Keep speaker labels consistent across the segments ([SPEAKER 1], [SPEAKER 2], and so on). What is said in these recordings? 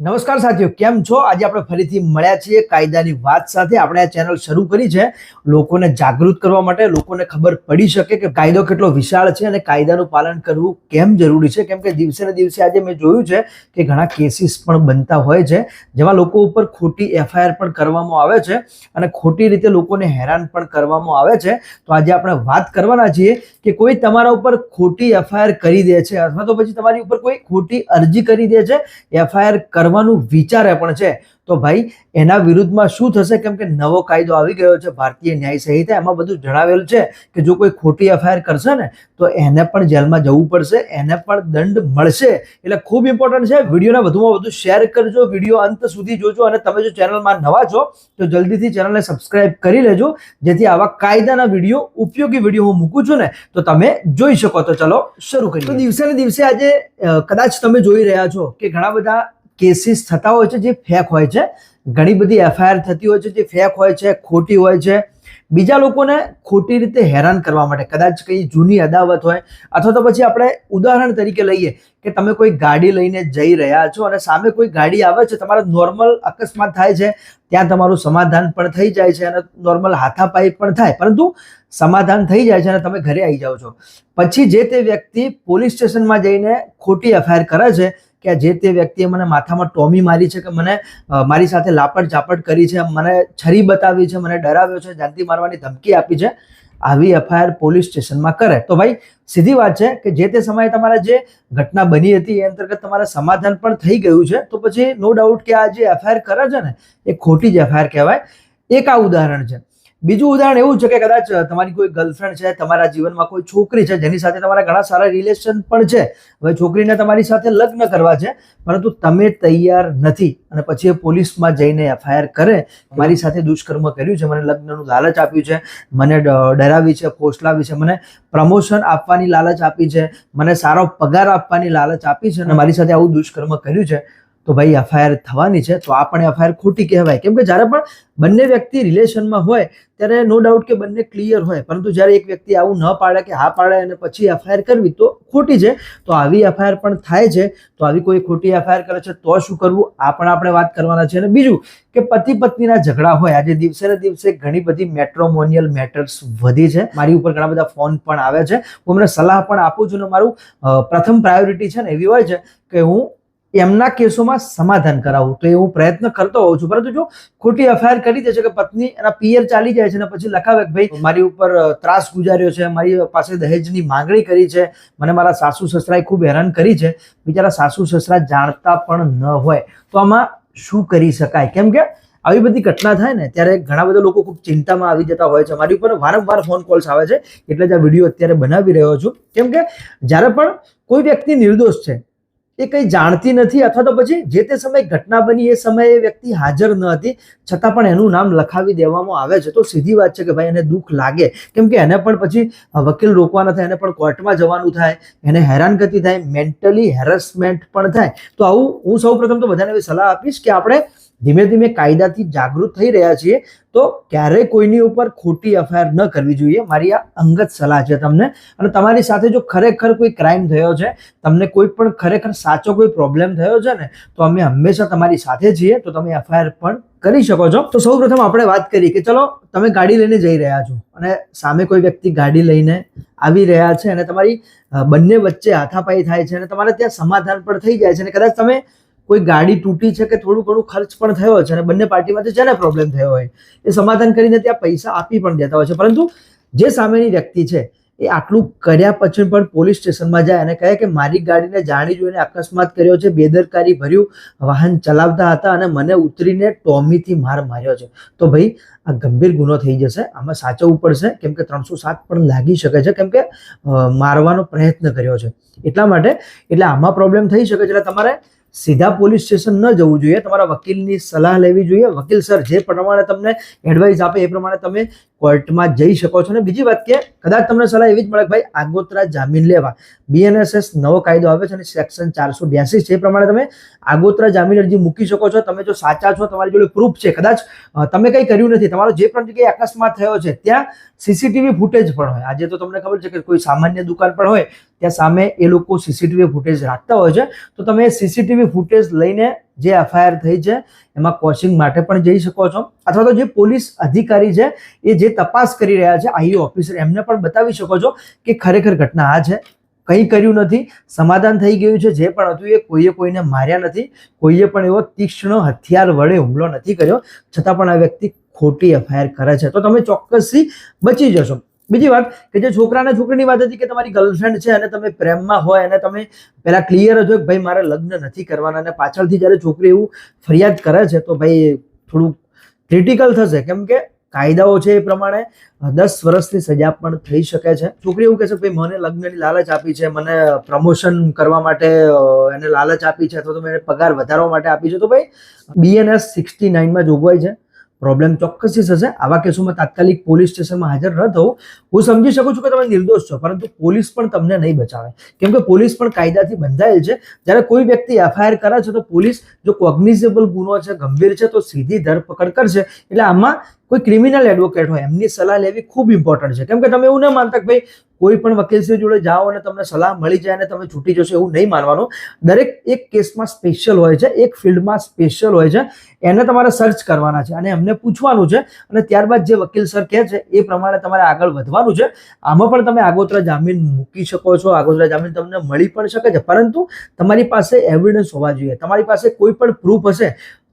[SPEAKER 1] નમસ્કાર સાથીઓ, કેમ છો? આજે આપણે ફરીથી મળ્યા છીએ કાયદાની વાત સાથે. આપણે આ ચેનલ શરૂ કરી છે લોકોને જાગૃત કરવા માટે. લોકોને ખબર પડી શકે કે કાયદો કેટલો વિશાળ છે અને કાયદાનું પાલન કરવું કેમ જરૂરી છે. કેમ કે દિવસે ને દિવસે આજે મેં જોયું છે કે ઘણા કેસીસ પણ બનતા હોય છે, જેમાં લોકો ઉપર ખોટી એફઆઈઆર પણ કરવામાં આવે છે અને ખોટી રીતે લોકોને હેરાન પણ કરવામાં આવે છે. તો આજે આપણે વાત કરવાના છીએ કે કોઈ તમારા ઉપર ખોટી એફઆઈઆર કરી દે છે અથવા તો પછી તમારી ઉપર કોઈ ખોટી અરજી કરી દે છે. એફઆઈઆર કરવાનું વિચારે પણ છે. તો ભાઈ, એના વિરુદ્ધમાં શું થશે? કેમ કે નવો કાયદો આવી ગયો છે ભારતીય ન્યાય સંહિતા, એમાં બધું જણાવેલું છે કે જો કોઈ ખોટી એફઆઈઆર કરશે ને, તો એને પણ જેલમાં જવું પડશે, એને પણ દંડ મળશે. એટલે ખૂબ ઇમ્પોર્ટન્ટ છે. વિડીયોના વધુમાં વધુ શેર કરજો. વીડિયો અંત સુધી જોજો અને તમે જો ચેનલમાં નવા છો, તો જલ્દીથી ચેનલને સબસ્ક્રાઇબ કરી લેજો. જેથી આવા કાયદાના વીડિયો, ઉપયોગી વીડિયો હું મૂકું છું ને, તો તમે જોઈ શકો. તો ચલો, શરૂ કરીએ. દિવસે ને દિવસે આજે કદાચ તમે જોઈ રહ્યા છો કે ઘણા બધા કેસીસ થતા હોય છે જે ફેક હોય છે. ઘણી બધી એફઆઈઆર થતી હોય છે જે ફેક હોય છે, ખોટી હોય છે. બીજા લોકોને ખોટી રીતે હેરાન કરવા માટે, કદાચ કંઈ જૂની અદાવત હોય, અથવા તો પછી આપણે ઉદાહરણ તરીકે લઈએ કે તમે કોઈ ગાડી લઈને જઈ રહ્યા છો અને સામે કોઈ ગાડી આવે છે, તમારા નોર્મલ અકસ્માત થાય છે, ત્યાં તમારું સમાધાન પણ થઈ જાય છે અને નોર્મલ હાથાપાઈ પણ થાય, પરંતુ સમાધાન થઈ જાય છે અને તમે ઘરે આવી જાઓ છો. પછી જે તે વ્યક્તિ પોલીસ સ્ટેશનમાં જઈને ખોટી એફઆઈઆર કરે છે કે જે તે વ્યક્તિએ મને માથામાં ટોમી મારી છે કે મને મારી સાથે લાપટ ચાપટ કરી છે, મને છરી બતાવી છે, મને ડરાવ્યો છે, જાનથી મારવાની ધમકી આપી છે, આવી એફઆઈઆર પોલીસ સ્ટેશનમાં કરે. તો ભાઈ, સીધી વાત છે કે જે તે સમયે તમારા જે ઘટના બની હતી એ અંતર્ગત તમારા સમાધાન પણ થઈ ગયું છે. તો પછી નો ડાઉટ કે આ જે એફઆઈઆર કરે છે ને, એ ખોટી જ એફઆઈઆર કહેવાય. એક આ ઉદાહરણ છે. બીજું ઉદાહરણ એવું છે કે કદાચ તમારી કોઈ ગર્લફ્રેન્ડ છે, તમારા જીવનમાં કોઈ છોકરી છે, જેની સાથે તમારા ઘણા સારા રિલેશન પણ છે. હવે છોકરીને તમારી સાથે લગ્ન કરવા છે, પરંતુ તમે તૈયાર નથી અને પછી એ પોલીસમાં જઈને એફઆઈઆર કરે. મારી સાથે દુષ્કર્મ કર્યું છે, મને લગ્નનું લાલચ આપ્યું છે, મને ડરાવી છે ફોસલાવી છે, મને પ્રમોશન આપવાની લાલચ આપી છે, મને સારો પગાર આપવાની લાલચ આપી છે અને મારી સાથે આવું દુષ્કર્મ કર્યું છે. તો ભાઈ એફઆઈઆર થવાની છે, તો આ પણ એફઆઈઆર ખોટી કહેવાય. કેમ કે જ્યારે પણ બંને વ્યક્તિ રિલેશનમાં હોય, ત્યારે નો ડાઉટ કે બંને ક્લિયર હોય. પરંતુ જ્યારે એક વ્યક્તિ આવું ન પાડે કે હા પાડે અને પછી એફઆઈઆર કરવી, તો ખોટી છે. તો આવી એફઆઈઆર પણ થાય છે. તો આવી કોઈ ખોટી એફઆઈઆર કરે છે, તો શું કરવું? આ પણ આપણે વાત કરવાના છે. અને બીજું કે પતિ પત્નીના ઝઘડા હોય, આજે દિવસે ને દિવસે ઘણી બધી મેટ્રોમોનિયલ મેટર્સ વધી છે. મારી ઉપર ઘણા બધા ફોન પણ આવે છે. હું એમને સલાહ પણ આપું છું અને મારું પ્રથમ પ્રાયોરિટી છે ને એવી હોય છે કે હું એમના કેસોમાં સમાધાન કરાવું. તો એ હું પ્રયત્ન કરતો હોઉં છું. પરંતુ જો ખોટી એફઆઈઆર કરી દે છે કે પત્ની એના પિયર ચાલી જાય છે અને પછી લખાવે કે ભાઈ, મારી ઉપર ત્રાસ ગુજાર્યો છે, મારી પાસે દહેજની માંગણી કરી છે, મને મારા સાસુ સસરાએ ખૂબ હેરાન કરી છે, બિચારા સાસુ સસરા જાણતા પણ ન હોય. તો આમાં શું કરી શકાય? કેમ કે આવી બધી ઘટના થાય ને, ત્યારે ઘણા બધા લોકો ખૂબ ચિંતામાં આવી જતા હોય છે. મારી ઉપર વારંવાર ફોન કોલ્સ આવે છે, એટલે જ આ વીડિયો અત્યારે બનાવી રહ્યો છું. કેમ કે જ્યારે પણ કોઈ વ્યક્તિ નિર્દોષ છે એ કંઈ જાણતી નથી અથવા તો પછી જે તે સમયે ઘટના બની એ સમયે વ્યક્તિ હાજર ન હતી. છતાં પણ એનું નામ લખાવી દેવામાં આવે છે. તો સીધી વાત છે કે ભાઈ એને દુઃખ લાગે. કેમ કે એને પણ પછી વકીલ રોકવાના થાય, એને પણ કોર્ટમાં જવાનું થાય, એને હેરાનગતિ થાય મેન્ટલી હેરેસમેન્ટ પણ થાય. તો આવું હું સૌ પ્રથમ તો બધાને સલાહ આપીશ કે આપણે ધીમે ધીમે કાયદાથી જાગૃત થઈ રહ્યા છીએ, તો ક્યારેય કોઈની ઉપર ખોટી એફઆઈઆર ન કરવી જોઈએ. મારી આ અંગત સલાહ છે તમને. અને તમારી સાથે જો ખરેખર કોઈ ક્રાઇમ થયો છે, તમને કોઈ પણ ખરેખર સાચો કોઈ પ્રોબ્લેમ થયો છે ને, તો અમે હંમેશા તમારી સાથે છીએ, તો તમે એફઆઈઆર પણ કરી શકો છો. તો સૌ આપણે વાત કરીએ કે ચલો, તમે ગાડી લઈને જઈ રહ્યા છો અને સામે કોઈ વ્યક્તિ ગાડી લઈને આવી રહ્યા છે અને તમારી બંને વચ્ચે હાથાપાઈ થાય છે અને તમારે ત્યાં સમાધાન પણ થઈ જાય છે અને કદાચ તમે કોઈ ગાડી તૂટી છે કે થોડું ઘણું ખર્ચ પણ થયો છે અને બંને પાર્ટીમાંથી જેને પ્રોબ્લેમ થયો હોય એ સમાધાન કરીને ત્યાં પૈસા આપી પણ દેતા હોય છે. પરંતુ જે સામેની વ્યક્તિ છે એ આટલું કર્યા પછી પણ પોલીસ સ્ટેશનમાં જાય અને કહે કે મારી ગાડીને જાણી જોઈને અકસ્માત કર્યો છે, બેદરકારી ભર્યું, વાહન ચલાવતા હતા અને મને ઉતરીને ટોમીથી માર માર્યો છે. તો ભાઈ, આ ગંભીર ગુનો થઈ જશે. આમાં સાચવવું પડશે. કેમ કે ત્રણસો સાત પણ લાગી શકે છે. કેમ કે મારવાનો પ્રયત્ન કર્યો છે. એટલા માટે, એટલે આમાં પ્રોબ્લેમ થઈ શકે છે. એટલે તમારે સીધા પોલીસ સ્ટેશન ન જવું જોઈએ. તમારા વકીલની સલાહ લેવી જોઈએ. વકીલ સર, જે પ્રમાણે તમને એડવાઇસ આપે એ પ્રમાણે તમે કોર્ટમાં જઈ શકો છો. અને બીજી વાત કે કદાચ તમને સલાહ એવી જ મળે કે ભાઈ આગોતરા જામીન લેવા. બીએનએસએસ નવો કાયદો આવે છે અને સેક્શન ચારસો બ્યાસી છે એ પ્રમાણે તમે આગોતરા જામીન અરજી મૂકી શકો છો. તમે જો સાચા છો, તમારી જોડે પ્રૂફ છે. કદાચ તમે કંઈ કર્યું નથી. તમારો જે પણ જગ્યાએ અકસ્માત થયો છે, ત્યાં સીસીટીવી ફૂટેજ પણ હોય. આજે તો તમને ખબર છે કે કોઈ સામાન્ય દુકાન પણ હોય, ત્યાં સામે એ લોકો સીસીટીવી ફૂટેજ રાખતા હોય છે. તો તમે સીસીટીવી ફૂટેજ લઈને જે એફઆઈઆર થઈ છે, એમાં કોચિંગ માટે પણ જઈ શકો છો. અથવા તો જે પોલીસ અધિકારી છે, એ જે તપાસ કરી રહ્યા છે આઈ ઓફિસર એમને પણ બતાવી શકો છો કે ખરેખર ઘટના આ છે. કંઈ કર્યું નથી, સમાધાન થઈ ગયું છે, જે પણ હતું એ કોઈએ કોઈને માર્યા નથી, કોઈએ પણ એવો તીક્ષ્ણ હથિયાર વડે હુમલો નથી કર્યો. છતાં પણ આ વ્યક્તિ ખોટી એફઆઈઆર કરે છે. તો તમે ચોક્કસથી બચી જશો. બીજી વાત કે જે છોકરા અને છોકરીની વાત હતી કે તમારી ગર્લફ્રેન્ડ છે અને તમે પ્રેમમાં હોય અને તમે પહેલાં ક્લિયર જ હોય કે ભાઈ મારે લગ્ન નથી કરવાના અને પાછળથી જ્યારે છોકરી એવું ફરિયાદ કરે છે તો ભાઈ થોડું ક્રિટિકલ થશે. કેમ કે કાયદાઓ છે એ પ્રમાણે દસ વર્ષની સજા પણ થઈ શકે છે. છોકરી એવું કહે છે ભાઈ મને લગ્નની લાલચ આપી છે, મને પ્રમોશન કરવા માટે એને લાલચ આપી છે અથવા તો મને પગાર વધારવા માટે આપી છે. તો ભાઈ બીએનએસ સિક્સટી નાઇનમાં જોગવાઈ છે. પ્રોબ્લેમ ચોક્કસથી થશે. આવા કેસોમાં તાત્કાલિક પોલીસ સ્ટેશનમાં હાજર ન થવું. હું સમજી શકું છું કે તમે નિર્દોષ છો, પરંતુ પોલીસ પણ તમને નહીં બચાવે. કેમ કે પોલીસ પણ કાયદાથી બંધાયેલ છે. જ્યારે કોઈ વ્યક્તિ એફઆઈઆર કરે છે, તો પોલીસ જો કોગ્નિઝેબલ ગુનો છે, ગંભીર છે, તો સીધી ધરપકડ કરશે. એટલે આમાં કોઈ ક્રિમિનલ એડવોકેટ હોય, એમની સલાહ લેવી ખૂબ ઇમ્પોર્ટન્ટ છે. કેમ કે તમે એવું ના માનતા કે ભાઈ કોઈ પણ વકીલશ્રી જોડે જાઓ અને તમને સલાહ મળી જાય અને તમે છૂટી જશો એવું નહીં માનવાનું. દરેક એક કેસમાં સ્પેશિયલ હોય છે, એક ફિલ્ડમાં સ્પેશિયલ હોય છે. એને તમારે સર્ચ કરવાના છે અને એમને પૂછવાનું છે અને ત્યારબાદ જે વકીલ સર કહે છે એ પ્રમાણે તમારે આગળ વધવાનું છે. આમાં પણ તમે આગોતરા જામીન મૂકી શકો છો, આગોતરા જામીન તમને મળી પણ શકે છે. પરંતુ તમારી પાસે એવિડન્સ હોવા જોઈએ. તમારી પાસે કોઈ પણ પ્રૂફ હશે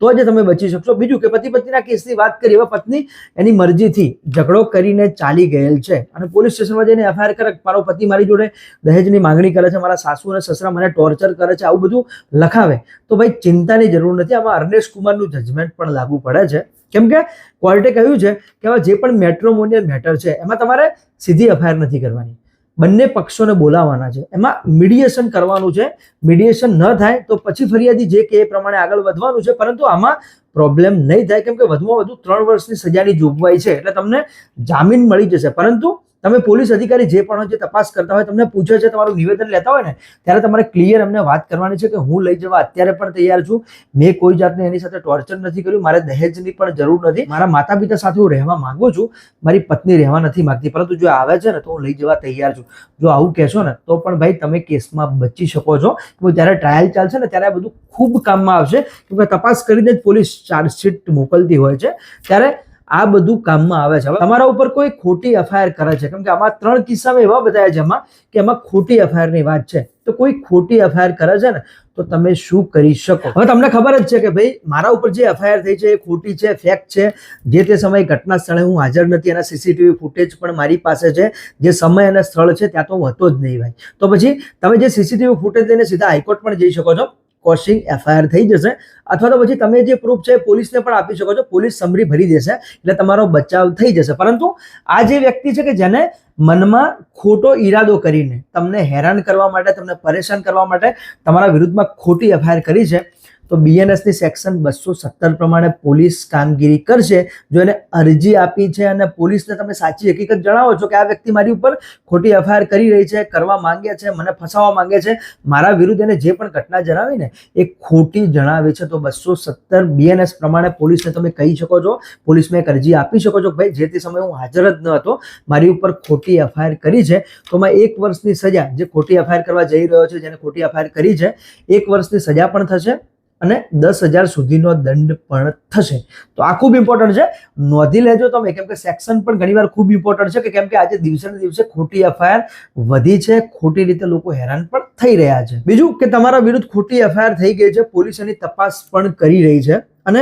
[SPEAKER 1] તો જ તમે બચી શકશો. બીજું કે પતિ પત્નીના કેસની વાત કરી હવે પત્ની એની મરજીથી ઝઘડો કરીને ચાલી ગયેલ છે. અને પોલીસ સ્ટેશનમાં જઈને એફઆઈઆર કરે મારો પતિ મારી જોડે દહેજની માંગણી કરે છે, મારા સાસુ અને સસરા મને ટોર્ચર કરે છે, આવું બધું લખાવે. તો ભાઈ ચિંતાની જરૂર નથી. આમાં અર્નેશ કુમારનું જજમેન્ટ પણ લાગુ પડે છે. કેમ કે કોર્ટે કહ્યું છે કે હવે જે પણ મેટ્રોમોનિયલ મેટર છે, એમાં તમારે સીધી એફઆઈઆર નથી કરવાની. બંને પક્ષોને બોલાવવાના છે. એમાં મીડિયેશન કરવાનું છે. મીડિયેશન ન થાય તો પછી ફરિયાદી જે કે એ પ્રમાણે આગળ વધવાનું છે. પરંતુ આમાં પ્રોબ્લેમ નહીં થાય. કેમ કે વધુમાં વધુ ત્રણ વર્ષની સજાની જોગવાઈ છે. એટલે તમને જામીન મળી જશે. પરંતુ તમે પોલીસ અધિકારી જે પણ જે તપાસ કરતા હોય, તમને પૂછે છે, તમારું નિવેદન લેતા હોય ને, ત્યારે તમારે ક્લિયર એમને વાત કરવાની છે કે હું લઈ જવા અત્યારે પણ તૈયાર છું. મેં કોઈ જાતને એની સાથે ટોર્ચર નથી કર્યું, મારે દહેજની પણ જરૂર નથી. મારા માતા પિતા સાથે હું રહેવા માંગુ છું, મારી પત્ની રહેવા નથી માંગતી. પરંતુ જો આવે છે ને, તો હું લઈ જવા તૈયાર છું. જો આવું કહેશો ને, તો પણ ભાઈ તમે કેસમાં બચી શકો છો. જ્યારે ટ્રાયલ ચાલશે ને, ત્યારે આ બધું ખૂબ કામમાં આવશે. કેમકે તપાસ કરીને જ પોલીસ ચાર્જશીટ મોકલતી હોય છે. ત્યારે આ બધું કામમાં આવે છે. હવે તમારા ઉપર કોઈ ખોટી એફઆઈઆર કરે છે. કેમ કે આમાં ત્રણ કિસ્સામાં એવા બતાવ્યા છે એમાં કે એમાં ખોટી એફઆઈઆરની વાત છે. તો કોઈ ખોટી એફઆઈઆર કરે છે ને, તો તમે શું કરી શકો? હવે તમને ખબર જ છે કે ભાઈ, મારા ઉપર જે એફઆઈઆર થઈ છે એ ખોટી છે, ફેક છે. જે તે સમયે ઘટના સ્થળે હું હાજર નથી એના સીસીટીવી ફૂટેજ પણ મારી પાસે છે. જે સમય અને સ્થળ છે, ત્યાં તો હતો જ નહીં ભાઈ. તો પછી તમે જે સીસીટીવી ફૂટેજ લઈને સીધા હાઈકોર્ટ પણ જઈ શકો છો. કોશિંગ એફઆઈઆર થઈ જશે. અથવા તો પછી તમે જે પ્રૂફ છે પોલીસને પણ આપી શકો છો. પોલીસ સમરી ભરી દેશે, એટલે તમારો બચાવ થઈ જશે. પરંતુ આ જે વ્યક્તિ છે કે જેને મનમાં ખોટો ઈરાદો કરીને તમને હેરાન કરવા માટે, તમને પરેશાન કરવા માટે તમારા વિરુદ્ધમાં ખોટી એફઆઈઆર કરી છે તો બીએનએસની સેક્શન બસો સત્તર પ્રમાણે પોલીસ કામગીરી કરશે. જો એને અરજી આપી છે અને પોલીસને તમે સાચી હકીકત જણાવો છો કે આ વ્યક્તિ મારી ઉપર ખોટી એફઆઈઆર કરી રહી છે, કરવા માંગે છે, મને ફસાવવા માંગે છે, મારા વિરુદ્ધ એને જે પણ ઘટના જણાવી ને એ ખોટી જણાવી છે, તો બસો સત્તર બીએનએસ પ્રમાણે પોલીસને તમે કહી શકો છો. પોલીસમાં એક અરજી આપી શકો છો ભાઈ, જે તે સમયે હું હાજર જ ન હતો, મારી ઉપર ખોટી એફઆઈઆર કરી છે. તો મેં એક વર્ષની સજા, જે ખોટી એફઆઈઆર કરવા જઈ રહ્યો છે, જેને ખોટી એફઆઈઆર કરી છે, એક વર્ષની સજા પણ થશે. અને દસ હજાર સુધીનો દંડ પણ થશે. તો આ ખૂબ ઇમ્પોર્ટન્ટ છે. નોંધી લેજો તમે, કેમ કે સેક્શન પણ ઘણીવાર ખૂબ ઇમ્પોર્ટન્ટ છે કે કેમ કે આજે દિવસે ને દિવસે ખોટી એફઆઈઆર વધી છે, ખોટી રીતે લોકો હેરાન પણ થઈ રહ્યા છે. બીજું કે તમારા વિરુદ્ધ ખોટી એફઆઈઆર થઈ ગઈ છે, પોલીસ એની તપાસ પણ કરી રહી છે. અને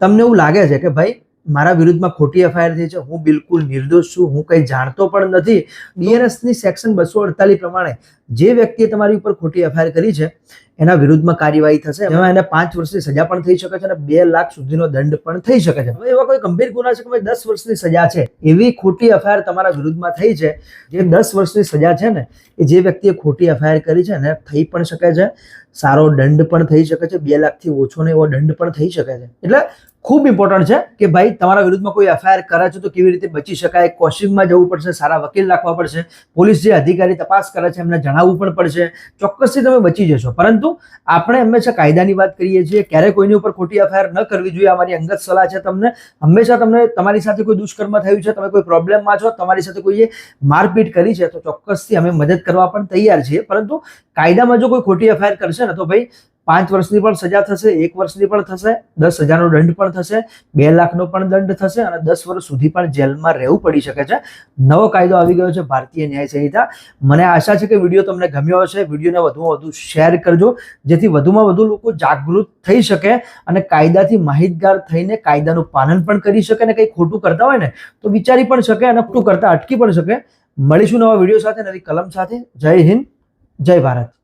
[SPEAKER 1] તમને એવું લાગે છે કે ભાઈ મારા વિરુદ્ધમાં ખોટી એફઆઈઆર થઈ છે, હું બિલકુલ નિર્દોષ છું, હું કંઈ જાણતો પણ નથી. બીએનએસની સેક્શન બસો અડતાલીસ પ્રમાણે જે વ્યક્તિએ તમારી ઉપર ખોટી એફઆઈઆર કરી છે, એના વિરુદ્ધમાં કાર્યવાહી થશે. એમાં એને પાંચ વર્ષની સજા પણ થઈ શકે છે અને બે લાખ સુધીનો દંડ પણ થઈ શકે છે. હવે એવા કોઈ ગંભીર ગુના છે કે ભાઈ દસ વર્ષની સજા છે? એવી ખોટી એફઆઈઆર તમારા વિરુદ્ધમાં થઈ છે, જે દસ વર્ષની સજા છે ને, એ જે વ્યક્તિએ ખોટી એફઆઈઆર કરી છે ને, થઈ પણ શકે છે. સારો દંડ પણ થઈ શકે છે, બે લાખથી ઓછોને એવો દંડ પણ થઈ શકે છે. એટલે ખૂબ ઇમ્પોર્ટન્ટ છે કે ભાઈ તમારા વિરુદ્ધમાં કોઈ એફઆઈઆર કરે છે તો કેવી રીતે બચી શકાય કોશિંગમાં જવું પડશે, સારા વકીલ રાખવા પડશે, પોલીસ જે અધિકારી તપાસ કરે છે એમને જણાવવું પણ પડશે, ચોક્કસથી તમે બચી જશો. પરંતુ આપણે હંમેશા કાયદાની વાત કરીએ છીએ ક્યારે કોઈની ઉપર ખોટી એફઆઈઆર ન કરવી જોઈએ, અમારી અંગત સલાહ છે તમને. હંમેશા તમને તમારી સાથે કોઈ દુષ્કર્મ થયું છે, તમે કોઈ પ્રોબ્લેમમાં છો, તમારી સાથે કોઈએ મારપીટ કરી છે, તો ચોક્કસથી અમે મદદ કરવા પણ તૈયાર છીએ. પરંતુ કાયદામાં જો કોઈ ખોટી એફઆઈઆર કરશે ને, તો ભાઈ પાંચ વર્ષની પણ સજા થશે, એક વર્ષની પણ થશે, દસ હજારનો દંડ પણ થશે, બે લાખનો પણ દંડ થશે અને દસ વર્ષ સુધી પણ જેલમાં રહેવું પડી શકે છે. નવો કાયદો આવી ગયો છે, ભારતીય ન્યાય સંહિતા. મને આશા છે કે વીડિયો તમને ગમ્યો હશે. વિડીયોને વધુમાં વધુ શેર કરજો, જેથી વધુમાં વધુ લોકો જાગૃત થઈ શકે અને કાયદાથી માહિતગાર થઈને કાયદાનું પાલન પણ કરી શકે અને કંઈ ખોટું કરતા હોય ને, તો વિચારી પણ શકે અને ખોટું કરતા, અટકી પણ શકે. મળીશું નવા વીડિયો સાથે નવી કલમ સાથે. જય હિન્દ, જય ભારત.